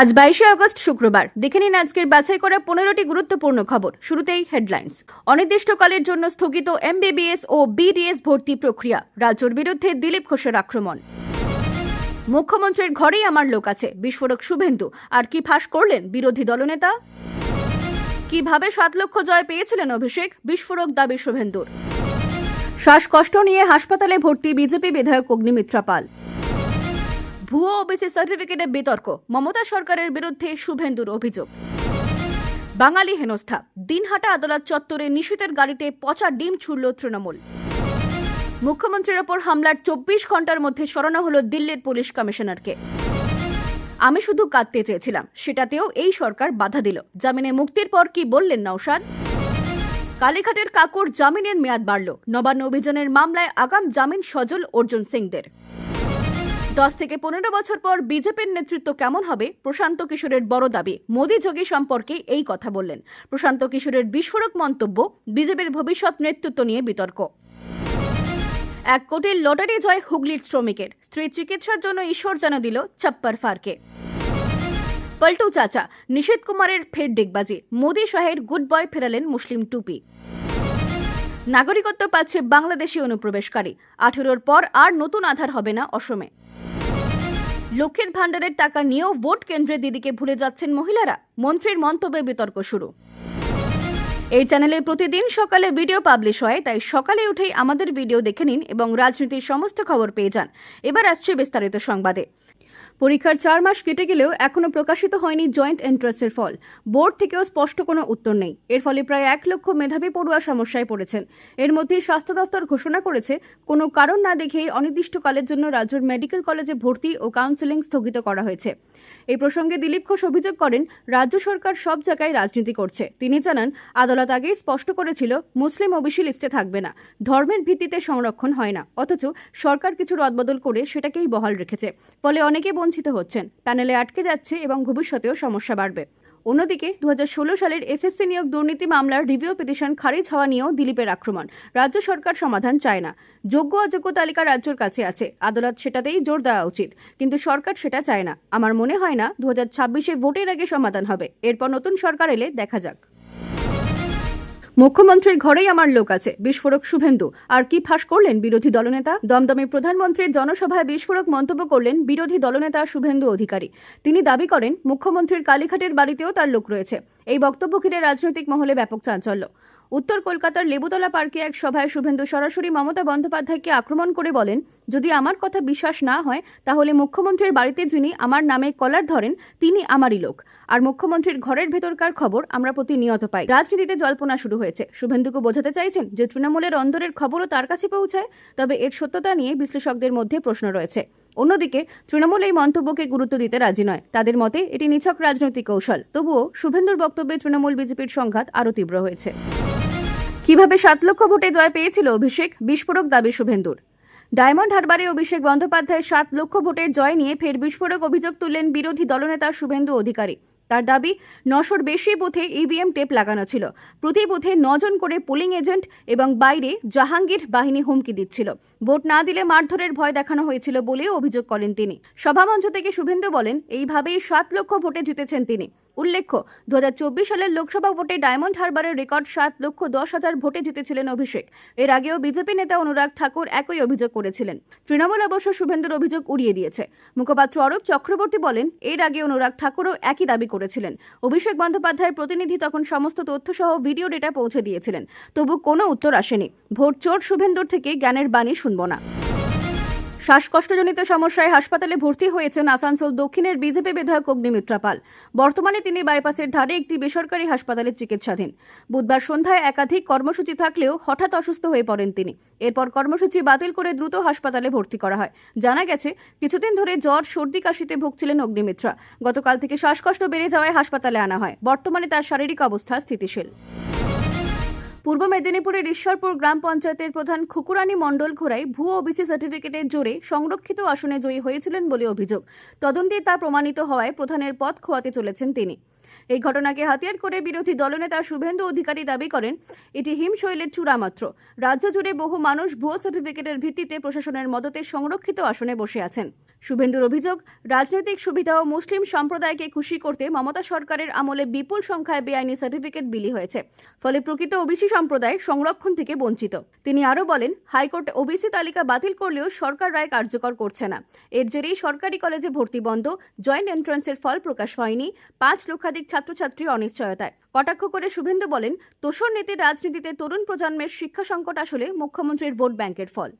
আজ বাইশে আগস্ট শুক্রবার। দেখে নিন আজকের বাছাই করা পনেরোটি গুরুত্বপূর্ণ খবর। শুরুতেই হেডলাইন্স অনির্দিষ্টকালের জন্য স্থগিত এমবিবিএস ও বিডিএস ভর্তি প্রক্রিয়া। রাজ্যের বিরুদ্ধে দিলীপ ঘোষের আক্রমণ। মুখ্যমন্ত্রীর ঘরেই আমার লোক আছে, বিস্ফোরক শুভেন্দু। আর কি ফাঁস করলেন বিরোধী দলনেতা? কীভাবে সাত লক্ষ জয় পেয়েছিলেন অভিষেক? বিস্ফোরক দাবি শুভেন্দুর। শ্বাসকষ্ট নিয়ে হাসপাতালে ভর্তি বিজেপি বিধায়ক অগ্নিমিত্রা পাল। ভুয়ো ওবিসি সার্টিফিকেটে বিতর্ক। মমতা সরকারের বিরুদ্ধে শুভেন্দুর অভিযোগ। বাঙালি হেনস্থা। দিনহাটা আদালত চত্বরে নিশীতের গাড়িতে পচা ডিম ছুড়ল তৃণমূল। মুখ্যমন্ত্রীর ওপর হামলার চব্বিশ ঘণ্টার মধ্যে সরানো হল দিল্লির পুলিশ কমিশনারকে। আমি শুধু কাঁদতে চেয়েছিলাম, সেটাতেও এই সরকার বাধা দিল। জামিনে মুক্তির পর কি বললেন নওশাদ? কালীঘাটের কাকুর জামিনের মেয়াদ বাড়ল। নবান্ন অভিযানের মামলায় আগাম জামিন সজল অর্জুন সিংদের। দশ থেকে পনেরো বছর পর বিজেপির নেতৃত্ব কেমন হবে? প্রশান্ত কিশোরের বড় দাবি। মোদী যোগী সম্পর্কে এই কথা বললেন। প্রশান্ত কিশোরের বিস্ফোরক মন্তব্য, বিজেপির ভবিষ্যৎ নেতৃত্ব নিয়ে বিতর্ক। এক কোটির লটারি জয় হুগলির শ্রমিকের। স্ত্রী চিকিৎসার জন্য ঈশ্বর যেন দিল ছাপ্পার ফারকে। পল্টু চাচা নিষেধ কুমারের ফের ডিগবাজি। মোদী শাহের গুড বয় ফেরালেন মুসলিম টুপি। নাগরিকত্ব পাচ্ছে বাংলাদেশি অনুপ্রবেশকারী। আঠেরোর পর আর নতুন আধার হবে না অসমে। লক্ষ্মীর ভাণ্ডারের টাকা নিয়েও ভোট কেন্দ্রে দিদিকে ভুলে যাচ্ছেন মহিলারা। মন্ত্রীর মন্তব্যে বিতর্ক শুরু। এই চ্যানেলে প্রতিদিন সকালে ভিডিও পাবলিশ হয়, তাই সকালে উঠেই আমাদের ভিডিও দেখে নিন এবং রাজনীতির সমস্ত খবর পেয়ে যান। এবার আসছে বিস্তারিত সংবাদে। পরীক্ষার চার মাস কেটে গেলেও এখনও প্রকাশিত হয়নি জয়েন্ট এন্ট্রান্সের ফল। বোর্ড থেকেও স্পষ্ট কোনো উত্তর নেই। এর ফলে প্রায় এক লক্ষ মেধাবী পড়ুয়া সমস্যায় পড়েছেন। এর মধ্যে স্বাস্থ্য দপ্তর ঘোষণা করেছে, কোনো কারণ না দেখেই অনির্দিষ্টকালের জন্য রাজ্যের মেডিকেল কলেজে ভর্তি ও কাউন্সেলিং স্থগিত করা হয়েছে। এই প্রসঙ্গে দিলীপ ঘোষ অভিযোগ করেন, রাজ্য সরকার সব জায়গায় রাজনীতি করছে। তিনি জানান, আদালত আগেই স্পষ্ট করেছিল, মুসলিম ওবিসি লিস্টে থাকবে না, ধর্মের ভিত্তিতে সংরক্ষণ হয় না। অথচ সরকার কিছু রদবদল করে সেটাকেই বহাল রেখেছে। ফলে অনেকে বঞ্চিত হচ্ছেন। প্যানেলে আটকে যাচ্ছে এবং ভবিষ্যতেও সমস্যা বাড়বে। অন্যদিকে দু সালের এসএসসি নিয়োগ দুর্নীতি মামলার রিভিউ পিটিশন খারিজ হওয়া নিয়েও দিলীপের আক্রমণ। রাজ্য সরকার সমাধান চায় না। যোগ্য অযোগ্য তালিকা রাজ্যের কাছে আছে। আদালত সেটাতেই জোর দেওয়া উচিত। কিন্তু সরকার সেটা চায় না। আমার মনে হয় না দু হাজার ভোটের আগে সমাধান হবে। এরপর নতুন সরকার এলে দেখা যাক। মুখ্যমন্ত্রীর ঘরেই আমার লোক আছে, বিস্ফোরক শুভেন্দু। আর কি ফাঁস করলেন বিরোধী দলনেতা? দমদমে প্রধানমন্ত্রীর জনসভায় বিস্ফোরক মন্তব্য করলেন বিরোধী দলনেতা শুভেন্দু অধিকারী। তিনি দাবি করেন, মুখ্যমন্ত্রীর কালীঘাটের বাড়িতেও তার লোক রয়েছে। এই বক্তব্য ঘিরে রাজনৈতিক মহলে ব্যাপক চাঞ্চল্য। উত্তর কলকাতার লেবুতলা পার্কে এক সভায় শুভেন্দু সরাসরি মমতা বন্দ্যোপাধ্যায়কে আক্রমণ করে বলেন, যদি আমার কথা বিশ্বাস না হয়, তাহলে মুখ্যমন্ত্রীর বাড়িতে যিনি আমার নামে কলার ধরেন, তিনি আমারই লোক। আর মুখ্যমন্ত্রীর ঘরের ভেতরকার খবর আমরা প্রতিনিয়ত পাই। রাজনীতিতে জল্পনা শুরু হয়েছে। শুভেন্দুকে বোঝাতে চাইছেন যে তৃণমূলের অন্দরের খবরও তার কাছে পৌঁছায়, তবে এর সত্যতা নিয়ে বিশ্লেষকদের মধ্যে প্রশ্ন রয়েছে। অন্যদিকে, তৃণমূল এই মন্তব্যকে গুরুত্ব দিতে রাজি নয়। তাদের মতে, এটি নিছক রাজনৈতিক কৌশল। তবুও শুভেন্দুর বক্তব্যে তৃণমূল বিজেপির সংঘাত আরও তীব্র হয়েছে। কীভাবে সাত লক্ষ ভোটে জয় পেয়েছিল অভিষেক? বিস্ফোরক দাবি শুভেন্দুর। ডায়মন্ড হারবারে অভিষেক বন্দ্যোপাধ্যায় সাত লক্ষ ভোটের জয় নিয়ে ফের বিস্ফোরক অভিযোগ তুললেন বিরোধী দলনেতা শুভেন্দু অধিকারী। তার দাবি, নশোর বেশি বুথে ইভিএম টেপ লাগানো ছিল। প্রতি বুথে নজন করে পোলিং এজেন্ট এবং বাইরে জাহাঙ্গীর বাহিনী হুমকি দিচ্ছিল। ভোট না দিলে মারধরের ভয় দেখানো হয়েছিল বলেও অভিযোগ করেন তিনি। সভামঞ্চ থেকে শুভেন্দু বলেন, এইভাবেই সাত লক্ষ ভোটে জিতেছেন তিনি। উল্লেখ্য দু হাজার চব্বিশ সালের লোকসভা ভোটে ডায়মন্ড হারবারের রেকর্ড সাত লক্ষ দশ হাজার ভোটে জিতেছিলেন অভিষেক। এর আগেও বিজেপি নেতা অনুরাগ ঠাকুর একই অভিযোগ করেছিলেন। তৃণমূল অবশ্য শুভেন্দুর অভিযোগ উড়িয়ে দিয়েছে। মুখপাত্র অরূপ চক্রবর্তী বলেন, এর আগে অনুরাগ ঠাকুরও একই দাবি করেছিলেন। অভিষেক বন্দ্যোপাধ্যায়ের প্রতিনিধি তখন সমস্ত তথ্যসহ ভিডিও ডেটা পৌঁছে দিয়েছিলেন। তবু কোনো উত্তর আসেনি। ভোট চোর শুভেন্দুর থেকে জ্ঞানের বাণী শুনব না। শ্বাসকষ্টজনিত সমস্যায় হাসপাতালে ভর্তি হয়েছেন আসানসোল দক্ষিণের বিজেপি বিধায়ক অগ্নিমিত্রা পাল। বর্তমানে তিনি বাইপাসের ধারে একটি বেসরকারি হাসপাতালে চিকিৎসাধীন। বুধবার সন্ধ্যায় একাধিক কর্মসূচি থাকলেও হঠাৎ অসুস্থ হয়ে পড়েন তিনি। এরপর কর্মসূচি বাতিল করে দ্রুত হাসপাতালে ভর্তি করা হয়। জানা গেছে, কিছুদিন ধরে জ্বর, সর্দি কাশিতে ভুগছিলেন অগ্নিমিত্রা। গতকাল থেকে শ্বাসকষ্ট বেড়ে যাওয়ায় হাসপাতালে আনা হয়। বর্তমানে তার শারীরিক অবস্থা স্থিতিশীল। পূর্ব মেদিনীপুরের ঈশ্বরপুর গ্রাম পঞ্চায়েতের প্রধান খুকুরানী মণ্ডল ঘোড়াই ভুয়ো ওবিসি সার্টিফিকেটের জোরে সংরক্ষিত আসনে জয়ী হয়েছিলেন বলে অভিযোগ। তদন্তে তা প্রমাণিত হওয়ায় প্রধানের পদ খোয়াতে চলেছেন তিনি। এই ঘটনাকে হাতিয়ার করে বিরোধী দলনেতা শুভেন্দু অধিকারী দাবি করেন, এটি হিমশৈলের চূড়া মাত্র। রাজ্য জুড়ে বহু মানুষ ভুয়ো সার্টিফিকেটের ভিত্তিতে প্রশাসনের মদতে সংরক্ষিত আসনে বসে আছেন। শুভেন্দুর অভিযোগ, রাজনৈতিক সুবিধা ও মুসলিম সম্প্রদায়কে খুশি করতে মমতা সরকারের আমলে বিপুল সংখ্যায় বেআইনি সার্টিফিকেট বিলি হয়েছে। ফলে প্রকৃত ওবিসি সম্প্রদায় সংরক্ষণ থেকে বঞ্চিত। তিনি আরও বলেন, হাইকোর্ট ওবিসি তালিকা বাতিল করলেও সরকার রায় কার্যকর করছে না। এর জেরেই সরকারি কলেজে ভর্তি বন্ধ, জয়েন্ট এন্ট্রান্সের ফল প্রকাশ হয়নি, পাঁচ লক্ষাধিক ছাত্রছাত্রী অনিশ্চয়তায়। কটাক্ষ করে শুভেন্দু বলেন তোষর নীতির রাজনীতিতে তরুণ প্রজন্মের শিক্ষা সংকট আসলে মুখ্যমন্ত্রীর ভোট ব্যাংকের ফল।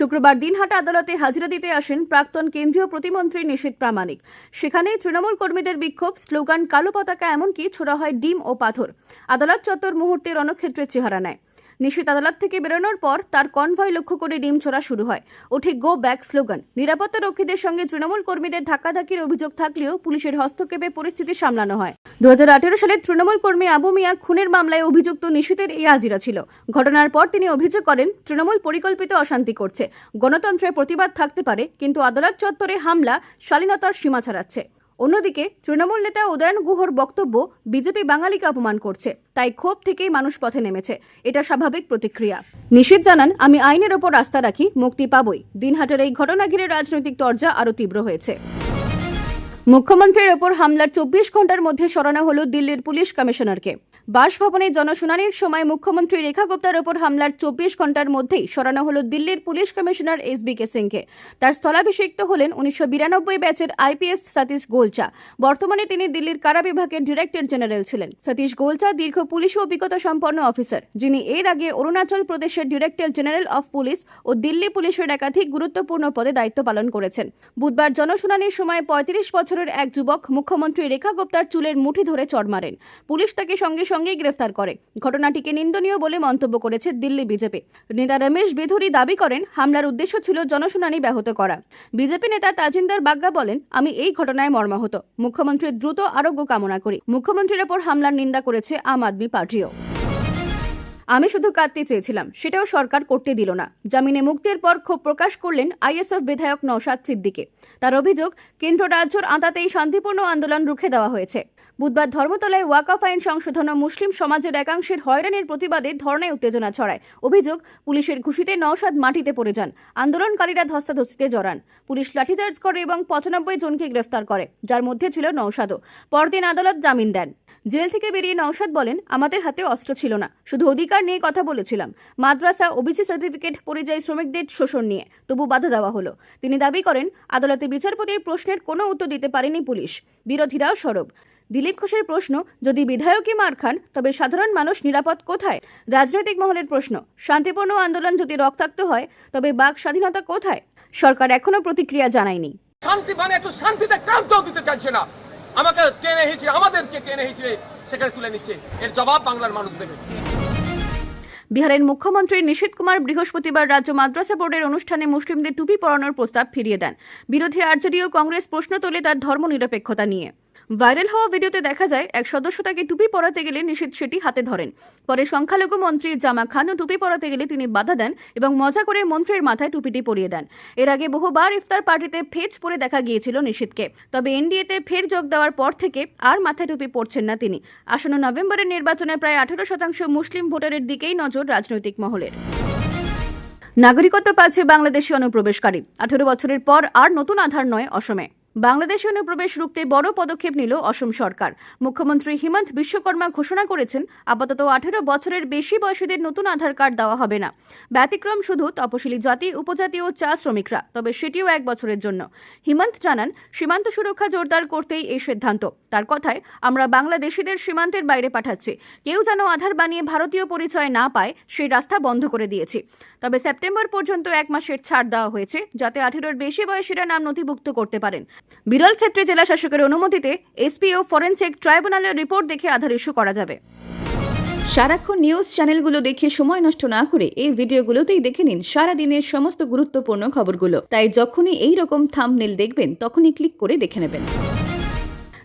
শুক্রবার দিনহাটা আদালতে হাজিরা দিতে আসেন প্রাক্তন কেন্দ্রীয় প্রতিমন্ত্রী নিশীত প্রামাণিক। সেখানে তৃণমূল কর্মীদের বিক্ষোভ, স্লোগান কালো পতাকা এমনকি ছোড়া হয় ডিম ও পাথর। আদালত চত্বর মুহূর্তে রণক্ষেত্রের চেহারা নেয়। নিশীত আদালত থেকে বেরোনোর পর তার কনভয় লক্ষ্য করে ডিম ছোড়া শুরু হয়। ওঠে গো ব্যাক স্লোগান, নিরাপত্তা রক্ষীদের সঙ্গে তৃণমূল কর্মীদের ধাক্কাধাক্কির অভিযোগ থাকলেও পুলিশের হস্তক্ষেপে পরিস্থিতি সামলানো হয়। দু হাজার আঠেরো সালে তৃণমূল কর্মী আবু মিয়া খুনের মামলায় অভিযুক্ত নিশীতের এই হাজিরা ছিল। ঘটনার পর তিনি অভিযোগ করেন, তৃণমূল পরিকল্পিত অশান্তি করছে। গণতন্ত্রের প্রতিবাদ থাকতে পারে, কিন্তু আদালত চত্বরে হামলা, শালীনতার সীমা ছাড়াচ্ছে। অন্যদিকে তৃণমূল নেতা উদয়ন গুহর বক্তব্য বিজেপি বাঙালিকে অপমান করছে, তাই ক্ষোভ থেকেই মানুষ পথে নেমেছে। এটা স্বাভাবিক প্রতিক্রিয়া। নিশীত জানান, আমি আইনের ওপর আস্থা রাখি, মুক্তি পাবই। দিনহাটের এই ঘটনা ঘিরে রাজনৈতিক তরজা আরও তীব্র হয়েছে। মুখ্যমন্ত্রীর ওপর হামলার চব্বিশ ঘণ্টার মধ্যে সরানো হল দিল্লির পুলিশ কমিশনারকে। বাসভবনে জনশুনানির সময় মুখ্যমন্ত্রী রেখা গুপ্তার ওপর হামলার চব্বিশ ঘণ্টার মধ্যেই সরানো হল দিল্লির police commissioner S B K সিংকে। তার স্থলাভিষিক্ত হলেন উনিশশো বিরানব্বই ব্যাচের আইপিএস সতীশ গোলচা। বর্তমানে তিনি দিল্লির কারা বিভাগের ডিরেক্টর জেনারেল ছিলেন। সতীশ গোলচা দীর্ঘ পুলিশ অভিজ্ঞতা সম্পন্ন অফিসার, যিনি এর আগে অরুণাচল প্রদেশের ডিরেক্টর জেনারেল অফ পুলিশ ও দিল্লি পুলিশের একাধিক গুরুত্বপূর্ণ পদে দায়িত্ব পালন করেছেন। বুধবার জনশুনানির সময় পঁয়ত্রিশ বছরের এক যুবক মুখ্যমন্ত্রী রেখা গুপ্তার চুলের মুঠি ধরে চড় মারেন। পুলিশ তাকে সঙ্গে সঙ্গেই গ্রেফতার করে। ঘটনাটিকে নিন্দনীয় বলে মন্তব্য করেছে দিল্লি বিজেপি। নেতা রমেশ বেধুরি দাবি করেন, হামলার উদ্দেশ্য ছিল জনশুনানি ব্যাহত করা। বিজেপি নেতা তাজিন্দার বাগ্গা বলেন, আমি এই ঘটনায় মর্মাহত। মুখ্যমন্ত্রীর দ্রুত আরোগ্য কামনা করি। মুখ্যমন্ত্রীর ওপর হামলার নিন্দা করেছে আম আদমি পার্টিও। আমি শুধু কাঁদতে চেয়েছিলাম, সেটাও সরকার করতে দিল না। জামিনে মুক্তির পর ক্ষোভ প্রকাশ করলেন আইএসএফ বিধায়ক নৌশাদ সিদ্দিকে। তার অভিযোগ, কেন্দ্র রাজ্যর আঁতাতেই শান্তিপূর্ণ আন্দোলন রুখে দেওয়া হয়েছে। বুধবার ধর্মতলায় ওয়াকাফ আইন সংশোধন ও মুসলিম সমাজের একাংশের হয়রানির প্রতিবাদে ধর্নায় উত্তেজনা ছড়ায়। অভিযোগ, পুলিশের ঘুষিতে নওশাদ মাটিতে পড়ে যান। আন্দোলনকারীরা ধস্তাধস্তিতে জড়ান। পুলিশ লাঠিচার্জ করে এবং পঁচানব্বই জনকে গ্রেফতার করে, যার মধ্যে ছিল নওশাদও। পরদিন আদালত জামিন দেন। জেল থেকে বেরিয়ে নওশাদ বলেন, আমাদের হাতে অস্ত্র ছিল না। শুধু অধিকার নিয়ে কথা বলেছিলাম। মাদ্রাসা ওবিসি সার্টিফিকেট পরিযায়ী শ্রমিকদের শোষণ নিয়ে। তবু বাধা দেওয়া হলো। তিনি দাবি করেন, আদালতে বিচারপতির প্রশ্নের কোনো উত্তর দিতে পারেনি পুলিশ। বিরোধীরাও সরব। দিলীপ ঘোষের প্রশ্ন যদি বিধায়কই মার খান তবে সাধারণ মানুষ নিরাপদ কোথায়? রাজনৈতিক মহলের প্রশ্ন শান্তিপূর্ণ আন্দোলন যদি রক্তাক্ত হয় তবে বাক স্বাধীনতা কোথায়? সরকার এখনও প্রতিক্রিয়া জানায়নি। শান্তি মানে একটু শান্তিতে ক্রান্ত দিতে চাইছে না। আমাকে টেনে হিচড়ে আমাদেরকে টেনে হিচড়ে সেখানে তুলে নিচ্ছে। এর জবাব বাংলার মানুষ দেবে। বিহারের মুখ্যমন্ত্রী নিশীত কুমার বৃহস্পতিবার রাজ্য মাদ্রাসা বোর্ডের অনুষ্ঠানে মুসলিমদের টুপি পরানোর প্রস্তাব ফিরিয়ে দেন। বিরোধী আরজেডি ও কংগ্রেস প্রশ্ন তোলে তার ধর্মনিরপেক্ষতা নিয়ে। ভাইরাল হওয়া ভিডিওতে দেখা যায়, এক সদস্য তাকে টুপি পরাতে গেলে নিষেধ সেটি হাতে ধরেন। পরে সংখ্যালঘু মন্ত্রী জামা খানও টুপি পরাতে গেলে তিনি বাধা দেন এবং মজা করে মন্ত্রীর মাথায় টুপিটি পরিয়ে দেন। এর আগে বহুবার ইফতার পার্টিতে ফেজ পরে দেখা গিয়েছিল নিষিদ্ধকে তবে এনডিএতে ফের যোগ দেওয়ার পর থেকে আর মাথায় টুপি পরছেন না তিনি। আসন্ন নভেম্বরের নির্বাচনে প্রায় আঠারো শতাংশ মুসলিম ভোটারের দিকেই নজর রাজনৈতিক মহলের। নাগরিকত্ব পাচ্ছে বাংলাদেশি অনুপ্রবেশকারী। আঠারো বছরের পর আর নতুন আধার নয় অসমে। বাংলাদেশে অনুপ্রবেশ রুখতে বড় পদক্ষেপ নিল অসম সরকার। মুখ্যমন্ত্রী হিমন্ত বিশ্বকর্মা ঘোষণা করেছেন, আপাতত আঠেরো বছরের বেশি বয়সীদের নতুন আধার কার্ড দেওয়া হবে না। ব্যতিক্রম শুধু তপশিলি জাতি, উপজাতি ও চা শ্রমিকরা, তবে সেটিও এক বছরের জন্য। হিমন্ত জানান, সীমান্ত সুরক্ষা জোরদার করতেই এই সিদ্ধান্ত। তার কথায়, আমরা বাংলাদেশিদের সীমান্তের বাইরে পাঠাচ্ছি। কেউ যেন আধার বানিয়ে ভারতীয় পরিচয় না পায়, সেই রাস্তা বন্ধ করে দিয়েছি। তবে সেপ্টেম্বর পর্যন্ত এক মাসের ছাড় দেওয়া হয়েছে, যাতে আঠেরোর বেশি বয়সীরা নাম নথিভুক্ত করতে পারেন। বিরল ক্ষেত্রে জেলা শাসকের অনুমতিতে এসপি ও ফরেনসিক ট্রাইব্যুনালের রিপোর্ট দেখে আধার ইস্যু করা যাবে। সারাক্ষণ নিউজ চ্যানেলগুলো দেখে সময় নষ্ট না করে এই ভিডিওগুলোতেই দেখে নিন সারাদিনের সমস্ত গুরুত্বপূর্ণ খবরগুলো। তাই যখনই এই রকম থাম্বনেল দেখবেন, তখনই ক্লিক করে দেখে নেবেন।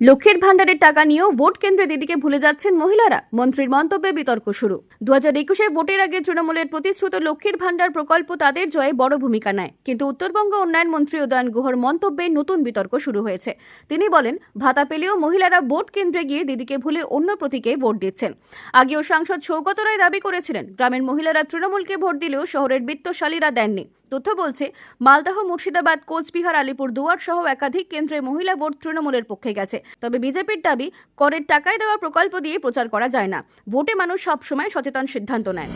লক্ষ্মীর ভাণ্ডারের টাকা নিয়েও ভোট কেন্দ্রে দিদিকে ভুলে যাচ্ছেন মহিলারা। মন্ত্রীর মন্তব্যে বিতর্ক শুরু। দু হাজার একুশে ভোটের আগে তৃণমূলের প্রতিশ্রুত লক্ষ্মীর ভাণ্ডার প্রকল্প তাদের জয়ে বড় ভূমিকা নেয়। কিন্তু উত্তরবঙ্গ উন্নয়ন মন্ত্রী উদয়ন গুহর মন্তব্যে নতুন বিতর্ক শুরু হয়েছে। তিনি বলেন, ভাতা পেলেও মহিলারা ভোট কেন্দ্রে গিয়ে দিদিকে ভুলে অন্য প্রতীকে ভোট দিচ্ছেন। আগেও সাংসদ সৌগত রায় দাবি করেছিলেন, গ্রামের মহিলারা তৃণমূলকে ভোট দিলেও শহরের বিত্তশালীরা দেননি। তথ্য বলছে, মালদহ মুর্শিদাবাদ, কোচবিহার আলিপুর দুয়ার সহ একাধিক কেন্দ্রে মহিলা ভোট তৃণমূলের পক্ষে গেছে। তবে বিজেপির দাবি, করের টাকায় দেওয়া প্রকল্প দিয়ে প্রচার করা যায় না। ভোটে মানুষ সবসময় সচেতন সিদ্ধান্ত নেয়।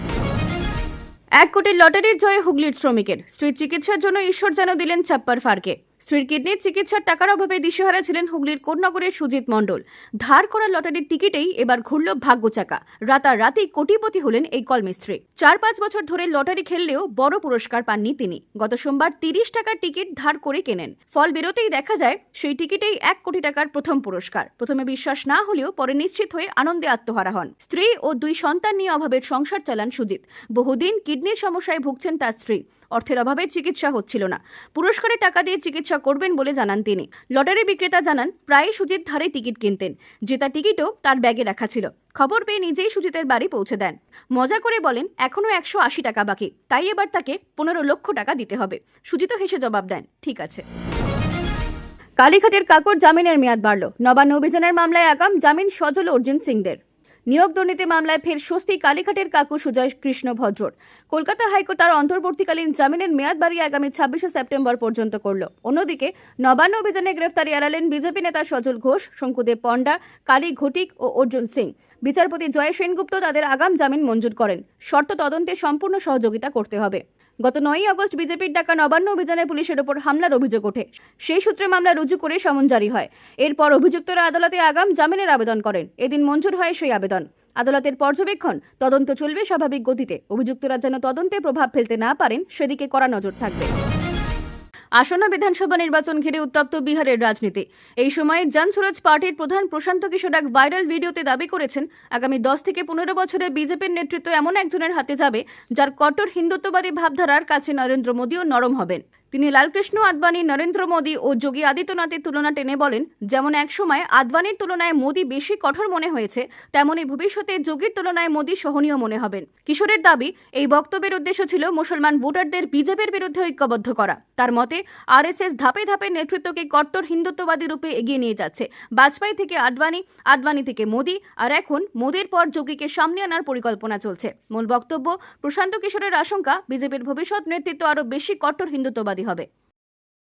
এক কোটি লটারির জয়ে হুগলির শ্রমিকের। স্ত্রী চিকিৎসার জন্য ঈশ্বর যেন দিলেন ছাপ্পার ফারকে। স্ত্রীর কিডনির চিকিৎসার টাকার অভাবে দিশেহারা ছিলেন হুগলির কোটনগরের সুজিত মণ্ডল। ধার করা লটারির টিকিটেই এবার ঘুরল ভাগ্য চাকা রাতারাতি কোটিপতি হলেন এই কলমিস্ত্রি। চার পাঁচ বছর ধরে লটারি খেললেও বড় পুরস্কার পাননি তিনি। গত সোমবার তিরিশ টাকার টিকিট ধার করে কেনেন। ফল বেরোতেই দেখা যায়, সেই টিকিটেই এক কোটি টাকার প্রথম পুরস্কার। প্রথমে বিশ্বাস না হলেও পরে নিশ্চিত হয়ে আনন্দে আত্মহারা হন। স্ত্রী ও দুই সন্তান নিয়ে অভাবের সংসার চালান সুজিত। বহুদিন কিডনির সমস্যায় ভুগছেন তার স্ত্রী। অর্থের অভাবে চিকিৎসা হচ্ছিল না। পুরস্কারের টাকা দিয়ে চিকিৎসা করবেন বলে জানান তিনি। লটারি বিক্রেতা জানান, প্রায় সুজিত ধারে টিকিট কিনতেন। জেতা টিকিটও তার ব্যাগে রাখা ছিল। খবর পেয়ে নিজেই সুজিতের বাড়ি পৌঁছে দেন। মজা করে বলেন এখনও একশো আশি টাকা বাকি। তাই এবার তাকে পনেরো লক্ষ টাকা দিতে হবে। সুজিত হেসে জবাব দেন, ঠিক আছে। কালীঘাটের কাকর জামিনের মেয়াদ বাড়ল। নবান্ন অভিযানের মামলায় আগাম জামিন সজল অর্জুন সিংদের। নিয়োগ দুর্নীতি মামলায় ফের স্বস্তি কালীঘাটের কাকু সুজয় কৃষ্ণ ভদ্রর। কলকাতা হাইকোর্ট তার অন্তর্বর্তীকালীন জামিনের মেয়াদ বাড়িয়ে আগামী ছাব্বিশে সেপ্টেম্বর পর্যন্ত করল। অন্যদিকে নবান্ন অভিযানে গ্রেফতারি এড়ালেন বিজেপি নেতা সজল ঘোষ, শঙ্কুদেব পণ্ডা, কালী ঘটিক ও অর্জুন সিং। বিচারপতি জয় সেনগুপ্ত তাদের আগাম জামিন মঞ্জুর করেন। শর্ত তদন্তে সম্পূর্ণ সহযোগিতা করতে হবে। গত নয়ই আগস্ট বিজেপির ডাকা নবান্ন অভিযানে পুলিশের ওপর হামলার অভিযোগ ওঠে। সেই সূত্রে মামলা রুজু করে সমন জারি হয়। এরপর অভিযুক্তরা আদালতে আগাম জামিনের আবেদন করেন। এদিন মঞ্জুর হয় সেই আবেদন। আদালতের পর্যবেক্ষণ, তদন্ত চলবে স্বাভাবিক গতিতে। অভিযুক্তরা যেন তদন্তে প্রভাব ফেলতে না পারেন, সেদিকে কড়া নজর থাকবে। আসন্ন বিধানসভা নির্বাচন ঘিরে উত্তপ্ত বিহারের রাজনীতি। এই সময়ে জনসুরজ পার্টির প্রধান প্রশান্ত কিশোর এক ভাইরাল ভিডিওতে দাবি করেছেন, আগামী দশ থেকে পনেরো বছরে বিজেপির নেতৃত্ব এমন একজনের হাতে যাবে, যার কট্টর হিন্দুত্ববাদী ভাবধারার কাছে নরেন্দ্র মোদীও নরম হবেন। তিনি লালকৃষ্ণ আদবানি, নরেন্দ্র মোদী ও যোগী আদিত্যনাথের তুলনা টেনে বলেন, যেমন একসময় আদবানির তুলনায় মোদী বেশি কঠোর মনে হয়েছে তেমনই ভবিষ্যতে যোগীর তুলনায় মোদী সহনীয় মনে হবেন। কিশোরের দাবি, এই বক্তব্যের উদ্দেশ্য ছিল মুসলমান ভোটারদের বিজেপির বিরুদ্ধে ঐক্যবদ্ধ করা। তার মতে, আরএসএস ধাপে ধাপে নেতৃত্বকে কট্টর হিন্দুত্ববাদী রূপে এগিয়ে নিয়ে যাচ্ছে। বাজপেয়ী থেকে আদবানি আদবানি থেকে মোদী, আর এখন মোদীর পর যোগীকে সামনে আনার পরিকল্পনা চলছে। মূল বক্তব্য, প্রশান্ত কিশোরের আশঙ্কা, বিজেপির ভবিষ্যৎ নেতৃত্ব আরও বেশি কট্টর হিন্দুত্ববাদী হবে